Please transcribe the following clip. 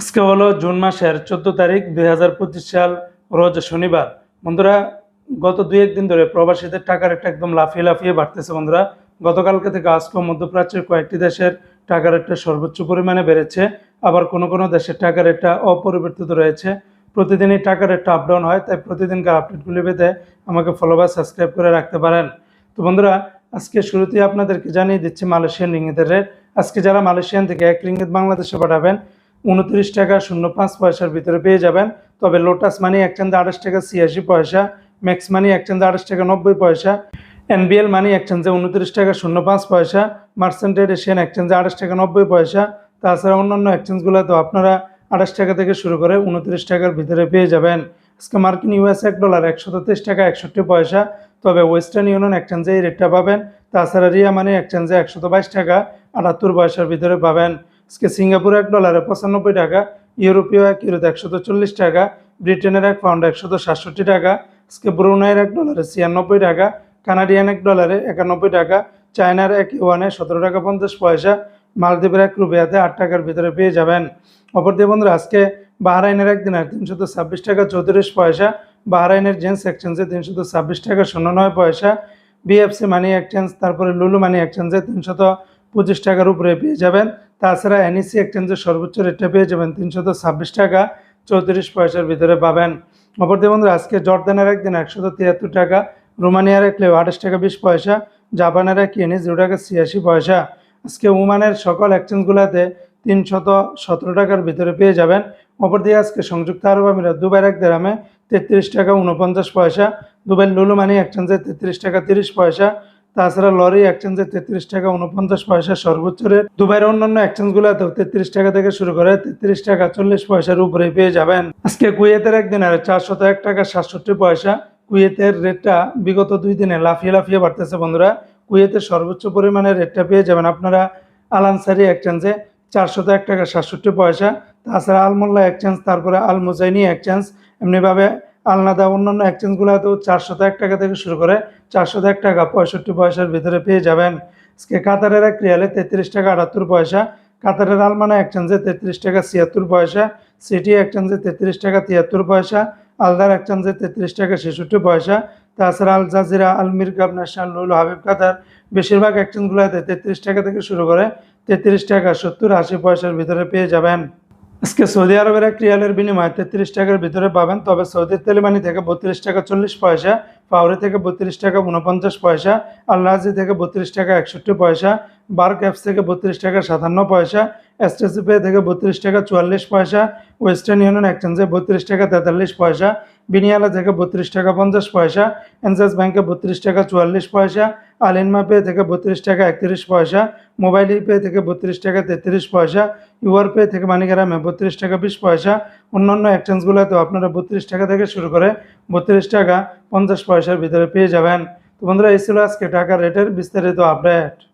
আজকে হলো জুন মাসের চোদ্দ তারিখ দুই হাজার পঁচিশ সাল, রোজ শনিবার। বন্ধুরা, গত দুই একদিন ধরে প্রবাসীদের টাকার একটা একদম লাফিয়ে লাফিয়ে বাড়তেছে বন্ধুরা। গতকালকে থেকে আজকেও মধ্যপ্রাচ্যের কয়েকটি দেশের টাকার একটা সর্বোচ্চ পরিমাণে বেড়েছে। আবার কোনো কোনো দেশের টাকার একটা অপরিবর্তিত রয়েছে। প্রতিদিনই টাকার একটা আপ ডাউন হয়, তাই প্রতিদিনকার আপডেটগুলি পেতে আমাকে ফলো বা সাবস্ক্রাইব করে রাখতে পারেন। তো বন্ধুরা, আজকে শুরুতেই আপনাদেরকে জানিয়ে দিচ্ছি মালয়েশিয়ান রিঙ্গিতের রেট আজকে যারা মালয়েশিয়ান থেকে এক রিঙ্গিত বাংলাদেশে পাঠাবেন উনত্রিশ টাকা শূন্য পাঁচ পয়সার ভিতরে পেয়ে যাবেন। তবে লোটাস মানি এক একচেঞ্জে আঠাশ টাকা ছিয়াশি পয়সা ম্যাক্স মানি এক একচেঞ্জে আঠাশ টাকা নব্বই পয়সা এনবিএল মানি একচেঞ্জে উনত্রিশ টাকা শূন্য পাঁচ পয়সা মার্সেন্টেড এশিয়ান একচেঞ্জে আঠাশ টাকা নব্বই পয়সা। তাছাড়া অন্যান্য এক্সচেঞ্জগুলোতেও আপনারা আঠাশ টাকা থেকে শুরু করে উনত্রিশ টাকার ভিতরে পেয়ে যাবেন। আজকে মার্কিন ইউএস এক ডলার একশো তেইশ টাকা একষট্টি পয়সা, তবে ওয়েস্টার্ন ইউনিয়ন এক্সচেঞ্জে এই রেটটা পাবেন। তাছাড়া রিয়া মানি এক এক্সচেঞ্জে একশত বাইশ টাকা আটাত্তর পয়সার ভিতরে পাবেন। আজকে সিঙ্গাপুর এক ডলারে পঁচানব্বই টাকা, ইউরোপীয় এক, ইউরোতে একশত চল্লিশ টাকা, ব্রিটেনের এক পাউন্ড একশত সাতষট্টি টাকা, আজকে ব্রুনাইয়ের এক ডলারে ছিয়ানব্বই টাকা, কানাডিয়ান এক ডলারে একানব্বই টাকা, চায়নার এক ইউয়ানে সতেরো টাকা পঞ্চাশ পয়সা, মালদ্বীপের এক রুপিয়াতে আট টাকার ভিতরে পেয়ে যাবেন। অপরদিকে বন্ধুরা, আজকে বাহরাইনের একদিনের তিনশত ছাব্বিশ টাকা চৌত্রিশ পয়সা, বাহরাইনের জেন্স এক্সচেঞ্জে তিনশত ছাব্বিশ টাকা শূন্য নয় পয়সা, বিএফসি মানি এক্সচেঞ্জ, তারপরে লুলু মানি এক্সচেঞ্জে তিনশত পঁচিশ টাকার উপরে পেয়ে যাবেন। তাছাড়া এনএসি এক্সচেঞ্জের সর্বোচ্চ রেটটা পেয়ে যাবেন তিনশত ছাব্বিশ টাকা, চৌত্রিশ পয়সার ভিতরে পাবেন। অপরদিকে বন্ধুরা, আজকে জর্দানের একদিন একশত তিয়াত্তর টাকা, রোমানিয়ার এক লেও আঠাশ টাকা বিশ পয়সা, জাপানের এক ইয়েনি জিরো টাকা ছিয়াশি পয়সা। আজকে ওমানের সকল এক্সচেঞ্জগুলোতে তিনশত সতেরো টাকার ভিতরে পেয়ে যাবেন। অপরদিকে আজকে সংযুক্ত আরব আমিরাত, দুবাইয়ের এক দেরামে তেত্রিশ টাকা উনপঞ্চাশ পয়সা, দুবাইয়ের লুলু মানি এক্সচেঞ্জে তেত্রিশ টাকা তিরিশ পয়সা তাছাড়া লরি এক্সচেঞ্জে তেত্রিশ টাকা উনপঞ্চাশ পয়সা সর্বোচ্চ রেট দুবাইয়ের অন্যান্য এক্সচেঞ্জগুলোতেও তেত্রিশ টাকা থেকে শুরু করে তেত্রিশ টাকা চল্লিশ পয়সার উপরে পেয়ে যাবেন। আজকে কুয়েতের একদিনের চারশত এক টাকা সাতষট্টি পয়সা। কুয়েতের রেটটা বিগত দুই দিনে লাফিয়ে লাফিয়ে বাড়তেছে বন্ধুরা। কুয়েতের সর্বোচ্চ পরিমাণে রেটটা পেয়ে যাবেন আপনারা আলানসারি এক্সচেঞ্জে চারশত এক টাকা সাতষট্টি পয়সা। তাছাড়া আলমোল্লা এক্সচেঞ্জ তারপরে আল মুজাইনি এক্সচেঞ্জ এমনিভাবে আলনাদা অন্যান্য এক্সচেঞ্জগুলোতেও চারশত এক টাকা থেকে শুরু করে চারশত এক টাকা পঁয়ষট্টি পয়সার ভিতরে পেয়ে যাবেন। আজকে কাতারের এক রিয়ালে তেত্রিশ টাকা আটাত্তর পয়সা, কাতারের আলমানা এক্সচেঞ্জে তেত্রিশ টাকা ছিয়াত্তর পয়সা, সিটি এক্সচেঞ্জে তেত্রিশ টাকা তিয়াত্তর পয়সা, আলদার এক্সচেঞ্জে তেত্রিশ টাকা ছেষট্টি পয়সা, তাছাড়া আল জাজিরা, আল মিরকাব ন্যাশনাল লুল, হাবিব কাতার বেশিরভাগ এক্সচেঞ্জগুলোতে তেত্রিশ টাকা থেকে শুরু করে তেত্রিশ টাকা সত্তর আশি পয়সার ভিতরে পেয়ে যাবেন। আজকে সৌদি আরবের এক রিয়ালের বিনিময়ে তেত্রিশ টাকার ভিতরে পাবেন, তবে সৌদির তেলিমানি থেকে বত্রিশ টাকা চল্লিশ পয়সা পাউরি থেকে বত্রিশ টাকা উনপঞ্চাশ পয়সা আল্লাহাজি থেকে বত্রিশ টাকা একষট্টি পয়সা বার ক্যাপস থেকে বত্রিশ টাকা সাতান্ন পয়সা, এসটিসি পে থেকে বত্রিশ টাকা চুয়াল্লিশ পয়সা, ওয়েস্টার্ন ইউনিয়ন এক্সচেঞ্জে বত্রিশ টাকা তেতাল্লিশ পয়সা বিনিয়ালা থেকে বত্রিশ টাকা পঞ্চাশ পয়সা, এনসাস ব্যাংকে বত্রিশ টাকা চুয়াল্লিশ পয়সা, আলিনমা পে থেকে বত্রিশ টাকা একত্রিশ পয়সা মোবাইল পে থেকে বত্রিশ টাকা তেত্রিশ পয়সা ইউআর পে থেকে মানিগ্রামে বত্রিশ টাকা বিশ পয়সা, অন্যান্য এক্সচেঞ্জগুলোতেও আপনারা বত্রিশ টাকা থেকে শুরু করে বত্রিশ টাকা পঞ্চাশ পয়সার ভিতরে পেয়ে যাবেন। তো বন্ধুরা, এই ছিল আজকে টাকার রেটের বিস্তারিত আপডেট